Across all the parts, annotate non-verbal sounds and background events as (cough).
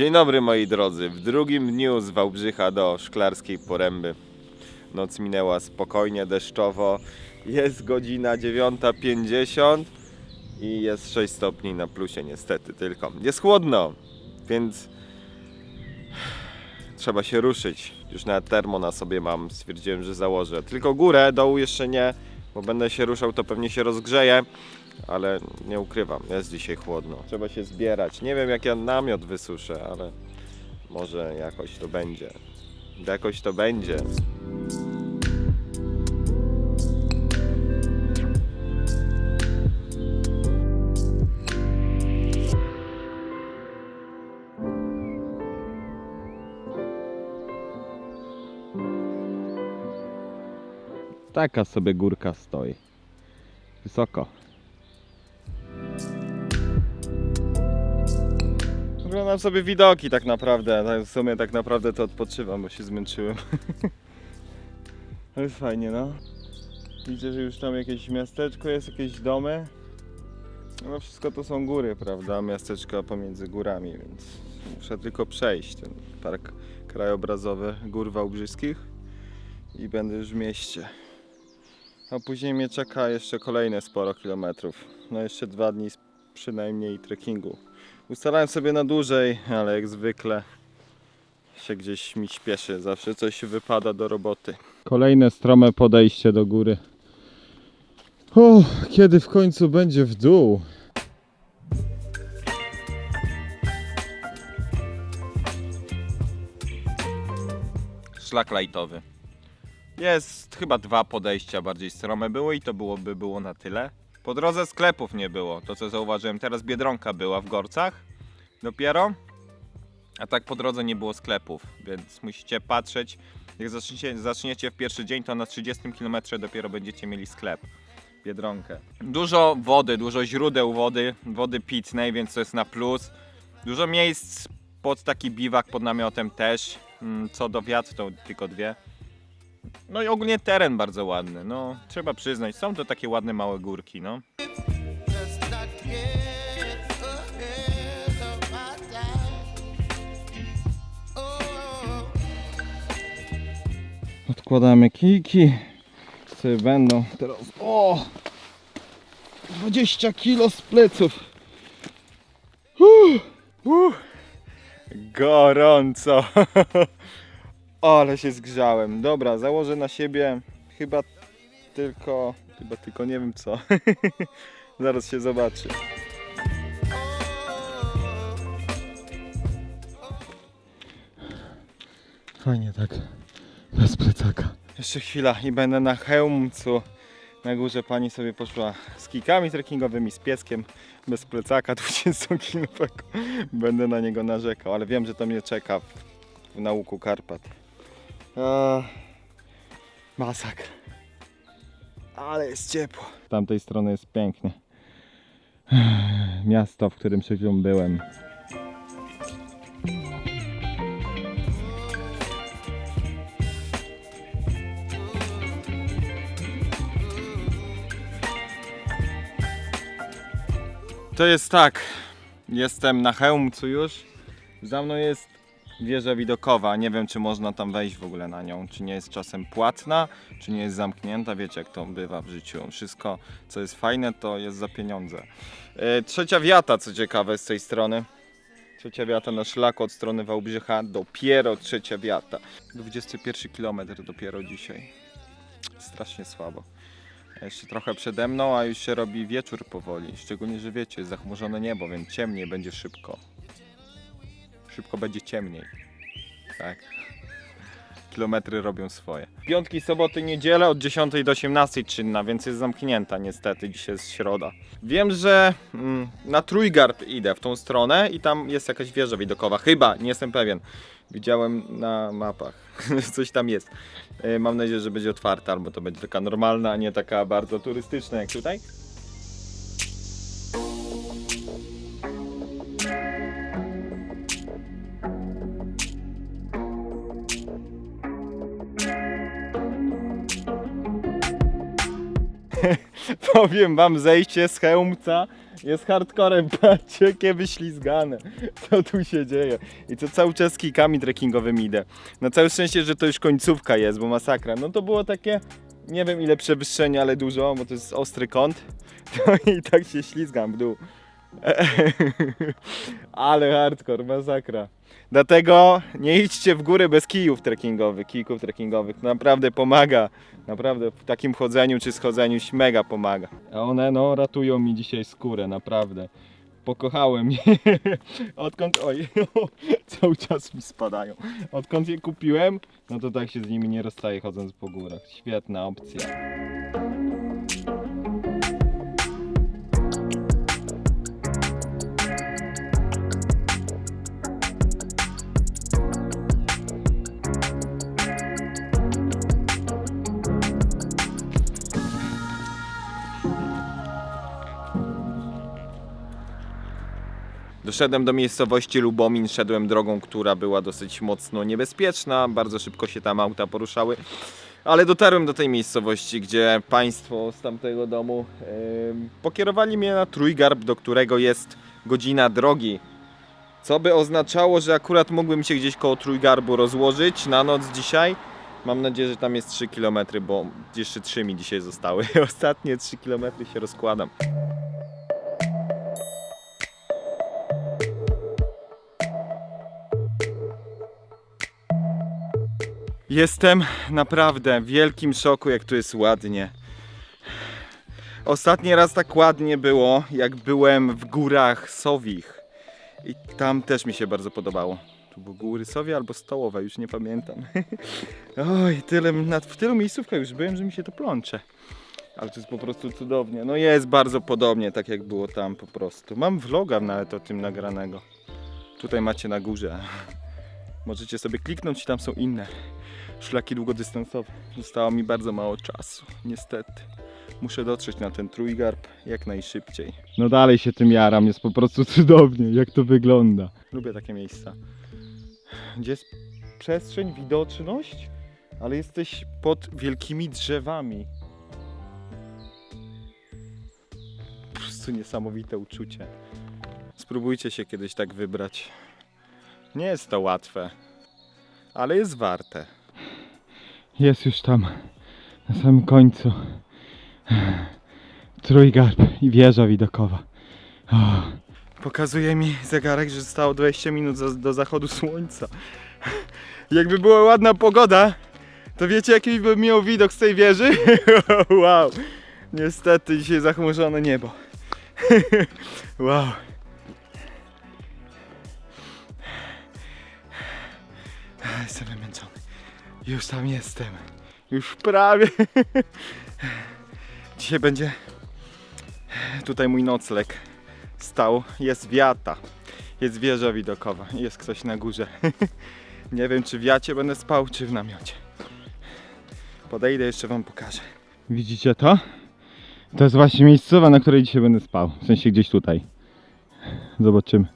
Dzień dobry moi drodzy. W drugim dniu z Wałbrzycha do Szklarskiej Poręby. Noc minęła spokojnie, deszczowo. Jest godzina 9.50 i jest 6 stopni na plusie niestety tylko. Jest chłodno, więc trzeba się ruszyć. Już nawet termo na sobie mam, stwierdziłem, że założę. Tylko górę, dołu jeszcze nie, bo będę się ruszał, to pewnie się rozgrzeje. Ale nie ukrywam, jest dzisiaj chłodno. Trzeba się zbierać. Nie wiem jak ja namiot wysuszę, ale może jakoś to będzie. Jakoś to będzie. Taka sobie górka stoi. Wysoko. Oglądam sobie widoki tak naprawdę. Tak, W sumie tak naprawdę to odpoczywam, bo się zmęczyłem. (laughs) Ale fajnie, no. Widzę, że już tam jakieś miasteczko jest, jakieś domy. No wszystko to są góry, prawda? Miasteczka pomiędzy górami, więc muszę tylko przejść ten park krajobrazowy Gór Wałbrzyskich i będę już w mieście. A później mnie czeka jeszcze kolejne sporo kilometrów. No jeszcze dwa dni przynajmniej trekkingu. Ustalałem sobie na dłużej, ale jak zwykle się gdzieś mi śpieszy. Zawsze coś wypada do roboty. Kolejne strome podejście do góry. O, kiedy w końcu będzie w dół? Szlak lajtowy. Jest chyba dwa podejścia bardziej strome były i to byłoby było na tyle. Po drodze sklepów nie było, to co zauważyłem. Teraz Biedronka była w Gorcach dopiero. A tak po drodze nie było sklepów, więc musicie patrzeć. Jak zaczniecie, zaczniecie w pierwszy dzień, to na 30 km dopiero będziecie mieli sklep. Biedronkę. Dużo wody, dużo źródeł wody, wody pitnej, więc to jest na plus. Dużo miejsc pod taki biwak pod namiotem też. Mm, Co do wiatr to tylko dwie. No i ogólnie teren bardzo ładny, no trzeba przyznać, są to takie ładne małe górki, no. Odkładamy kijki, sobie będą teraz, o! 20 kilo z pleców. Uh, uh, gorąco. (laughs) Ale się zgrzałem. Dobra, założę na siebie chyba tylko, chyba tylko nie wiem co. (laughs) Zaraz się zobaczy. Fajnie tak, bez plecaka. Jeszcze chwila i będę na Chełmcu. Na górze pani sobie poszła z kikami trekkingowymi, z pieskiem, bez plecaka 20 kilowego. Będę na niego narzekał, ale wiem, że to mnie czeka w, w nauku Karpat. A, masakra. Ale jest ciepło. Z tamtej strony jest pięknie. Miasto, w którym przed chwilą byłem. To jest tak. Jestem na Chełmcu już. Za mną jest wieża widokowa. Nie wiem, czy można tam wejść w ogóle na nią. Czy nie jest czasem płatna, czy nie jest zamknięta. Wiecie, jak to bywa w życiu. Wszystko, co jest fajne, to jest za pieniądze. E, trzecia wiata, co ciekawe, z tej strony. Trzecia wiata na szlaku od strony Wałbrzycha. Dopiero trzecia wiata. 21 km dopiero dzisiaj. Strasznie słabo. Jeszcze trochę przede mną, a już się robi wieczór powoli. Szczególnie, że wiecie, jest zachmurzone niebo, więc ciemniej będzie szybko. Szybko będzie ciemniej. Tak. Kilometry robią swoje. Piątki, soboty, niedzielę od 10 do 18 czynna, więc jest zamknięta niestety. Dzisiaj jest środa. Wiem, że mm, na Trójgard idę w tą stronę i tam jest jakaś wieża widokowa. Chyba, nie jestem pewien. Widziałem na mapach. (laughs) Coś tam jest. E, Mam nadzieję, że będzie otwarta, albo to będzie taka normalna, a nie taka bardzo turystyczna jak tutaj. (laughs) Powiem wam, zejście z Chełmca jest hardcorem, (laughs) patrzcie jakie wyślizgane. Co tu się dzieje? I to cały czas z trekkingowymi idę. Na całe szczęście, że to już końcówka jest, bo masakra. No to było takie, nie wiem ile przewyższenie, ale dużo, bo to jest ostry kąt. (laughs) No i tak się ślizgam w dół. (laughs) Ale hardcore, masakra. Dlatego nie idźcie w górę bez kijów trekkingowych, kijków trekkingowych. Naprawdę pomaga. Naprawdę w takim chodzeniu czy schodzeniu mega pomaga. A one no ratują mi dzisiaj skórę, naprawdę. Pokochałem je. (laughs) Odkąd, oj, (laughs) cały czas mi spadają. Odkąd je kupiłem, no to tak się z nimi nie rozstaję chodząc po górach. Świetna opcja. Doszedłem do miejscowości Lubomin, szedłem drogą, która była dosyć mocno niebezpieczna, bardzo szybko się tam auta poruszały, ale dotarłem do tej miejscowości, gdzie państwo z tamtego domu em, pokierowali mnie na Trójgarb, do którego jest godzina drogi. Co by oznaczało, że akurat mógłbym się gdzieś koło Trójgarbu rozłożyć na noc dzisiaj. Mam nadzieję, że tam jest 3 km, bo jeszcze 3 mi dzisiaj zostały. (laughs) Ostatnie 3 km się rozkładam. Jestem naprawdę w wielkim szoku, jak tu jest ładnie. Ostatni raz tak ładnie było, jak byłem w górach Sowich. I tam też mi się bardzo podobało. Tu były góry Sowie albo Stołowe, już nie pamiętam. (laughs) Oj, tyle, w tylu miejscówkach już byłem, że mi się to plącze. Ale to jest po prostu cudownie. No jest bardzo podobnie, tak jak było tam po prostu. Mam vloga nawet o tym nagranego. Tutaj macie na górze. (laughs) Możecie sobie kliknąć i tam są inne szlaki długodystansowe. Zostało mi bardzo mało czasu, niestety. Muszę dotrzeć na ten trójgarb jak najszybciej. No dalej się tym jaram, jest po prostu (laughs) cudownie, jak to wygląda. Lubię takie miejsca. Gdzie jest przestrzeń, widoczność, ale jesteś pod wielkimi drzewami. Po prostu niesamowite uczucie. Spróbujcie się kiedyś tak wybrać. Nie jest to łatwe, ale jest warte. Jest już tam, na samym końcu. Trójgarb i wieża widokowa. Pokazuje mi zegarek, że zostało 20 minut do zachodu słońca. Jakby była ładna pogoda, to wiecie jaki by miał widok z tej wieży? (laughs) wow. Niestety dzisiaj zachmurzone niebo. (laughs) wow. Jestem wymęczony. Już tam jestem. Już prawie. (laughs) Dzisiaj będzie tutaj mój nocleg. Stał. Jest wiata. Jest wieża widokowa. Jest ktoś na górze. (laughs) Nie wiem czy w wiacie będę spał, czy w namiocie. Podejdę jeszcze wam pokażę. Widzicie to? To jest właśnie miejscowa, na której dzisiaj będę spał. W sensie gdzieś tutaj. Zobaczymy.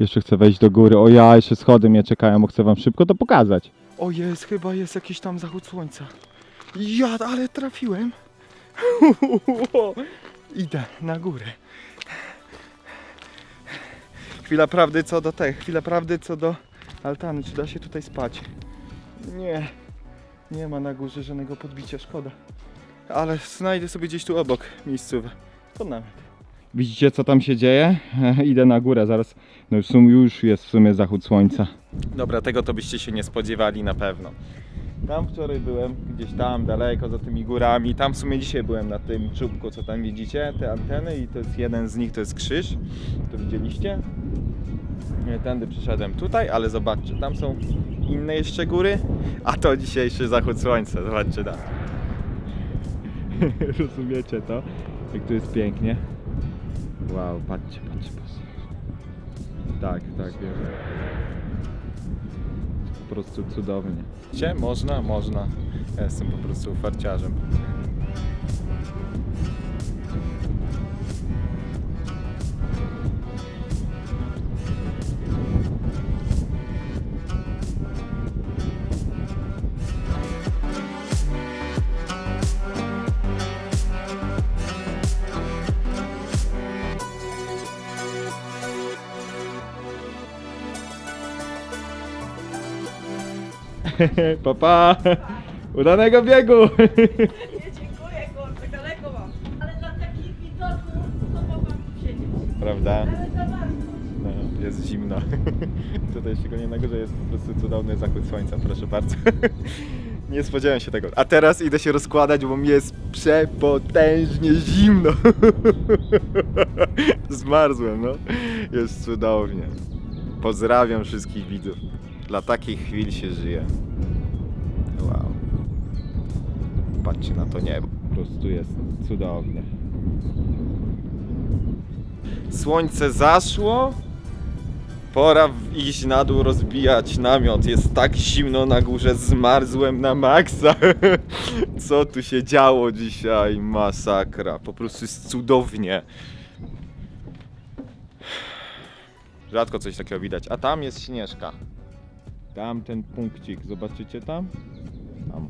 Jeszcze chcę wejść do góry. O ja, jeszcze schody mnie czekają, bo chcę wam szybko to pokazać. O jest, chyba jest jakiś tam zachód słońca. Ja, ale trafiłem. (laughs) Idę na górę. Chwila prawdy co do tej, chwila prawdy co do altany. Czy da się tutaj spać? Nie. Nie ma na górze żadnego podbicia, szkoda. Ale znajdę sobie gdzieś tu obok miejscówę. To namiot. Widzicie co tam się dzieje? (laughs) Idę na górę, zaraz. No już, już jest w sumie zachód słońca. Dobra, tego to byście się nie spodziewali na pewno. Tam wczoraj byłem, gdzieś tam daleko za tymi górami. Tam w sumie dzisiaj byłem na tym czubku, co tam widzicie, te anteny i to jest jeden z nich, to jest krzyż. To widzieliście? Tędy przyszedłem tutaj, ale zobaczcie, tam są inne jeszcze góry, a to dzisiejszy zachód słońca. Zobaczcie tam. (laughs) Rozumiecie to? Jak tu jest pięknie. Wow, patrzcie, patrzcie, patrzcie. Tak, tak, wiem. Po prostu cudownie. Gdzie? Można? Można. Ja jestem po prostu farciarzem. (laughs) pa, pa. Udanego biegu! (laughs) Nie (laughs) dziękuję, kurczę, daleko mam. Ale dla takich widoków to mogłam siedzieć. Prawda? Ale zamarzło. No, jest zimno. Tutaj szczególnie na górze jest po prostu cudowny zachód słońca, proszę bardzo. Nie spodziewałem się tego. A teraz idę się rozkładać, bo mi jest przepotężnie zimno. Zmarzłem, no. Jest cudownie. Pozdrawiam wszystkich widzów. Dla takich chwil się żyje. Wow. Patrzcie na to niebo. Po prostu jest cudowne. Słońce zaszło. Pora iść na dół, rozbijać namiot. Jest tak zimno na górze, zmarzłem na maksa. (laughs) Co tu się działo dzisiaj? Masakra. Po prostu jest cudownie. Rzadko coś takiego widać. A tam jest śnieżka. Tam ten punkcik, zobaczycie tam? Tam.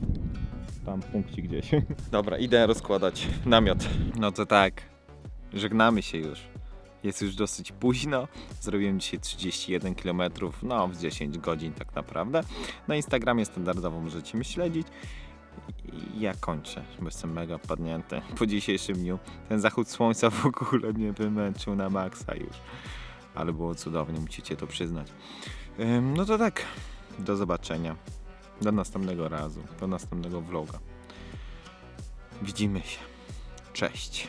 Tam punkcik gdzieś. (laughs) Dobra, idę rozkładać namiot. No to tak. Żegnamy się już. Jest już dosyć późno. Zrobiłem dzisiaj 31 km, no w 10 godzin tak naprawdę. Na Instagramie standardowo możecie mnie śledzić. I ja kończę, bo jestem mega padnięty po dzisiejszym dniu. Ten zachód słońca w ogóle mnie wymęczył na maksa już. Ale było cudownie, musicie to przyznać. No to tak, do zobaczenia. Do następnego razu, do następnego vloga. Widzimy się. Cześć.